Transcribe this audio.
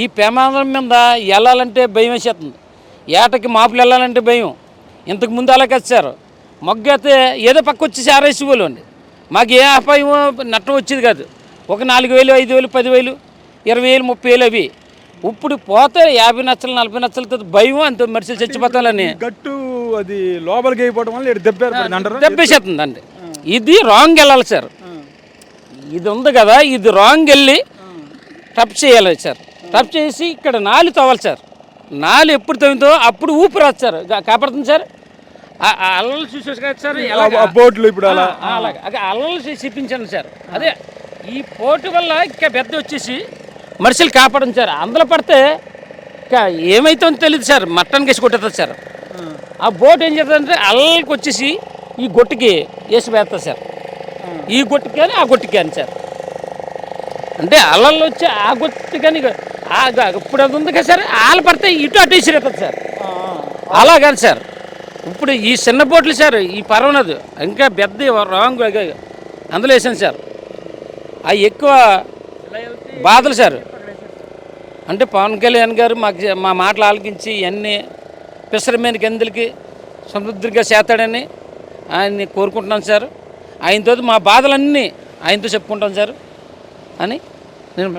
ఈ ప్రమాదం మీద వెళ్ళాలంటే భయం వేసేస్తుంది. ఏటకి మాపులు వెళ్ళాలంటే భయం. ఇంతకు ముందు అలా వచ్చారు మొగ్గైతే ఏదో పక్క వచ్చేసి ఆరేసి వాళ్ళు అండి. మాకు ఏ అపాయం నష్టం వచ్చేది కాదు. ఒక నాలుగు వేలు ఐదు వేలు పదివేలు ఇరవై వేలు ముప్పై వేలు అవి. ఇప్పుడు పోతే యాభై నచ్చలు నలభై నచ్చలతో భయం అంత. మనుషులు చచ్చిపోతాలని గట్టు అది లోపలికి అయిపోవడం వల్ల దెబ్బేసేస్తుందండి. ఇది రాంగ్ వెళ్ళాలి సార్ ఇది ఉంది కదా ఇది రాంగ్ వెళ్ళి టప్ చేయాలి సార్ టప్ చేసి ఇక్కడ నాలు తవ్వాలి సార్. నాలు ఎప్పుడు తవ్వుతో అప్పుడు ఊపిరి రాదు సార్. కాపాడుతుంది సార్. అల్లలు చూసేసి కదా సార్ బోట్లు ఇప్పుడు అలా. అలాగే. అల్లలు చేసి చూపించాను సార్. అదే ఈ పోటు వల్ల ఇంకా పెద్ద వచ్చేసి మనుషులు కాపాడండి సార్. అందులో పడితే ఇంకా ఏమైతుందో తెలియదు సార్. మట్టన్ కేసి కొట్టేస్తుంది సార్. ఆ బోట్ ఏం చేస్తుందంటే అల్లకి వచ్చేసి ఈ గొట్టుకి వేసి వేస్తుంది సార్. ఈ గొట్టుకి కానీ ఆ గొట్టుకి కానీ సార్. అంటే అల్లల్లో వచ్చి ఆ గొట్టు కానీ ఇప్పుడు అది ఉంది కదా సార్? ఆలు పడితే ఇటు అటు విసిరేస్తుంది సార్. అలా కాదు సార్. ఇప్పుడు ఈ చిన్న బోట్లు సార్ ఈ పర్వనదు ఇంకా పెద్ద రాంగ్ అందులో వేసాను సార్. అవి ఎక్కువ బాధలు సార్. అంటే పవన్ కళ్యాణ్ గారు మాకు మా మాటలు ఆలకించి ఇవన్నీ పిసరమైన కిందలకి సమృద్ధిగా చేస్తాడని ఆయన్ని కోరుకుంటున్నాను సార్. ఆయనతో మా బాధలన్నీ ఆయనతో చెప్పుకుంటాం సార్. అని నేను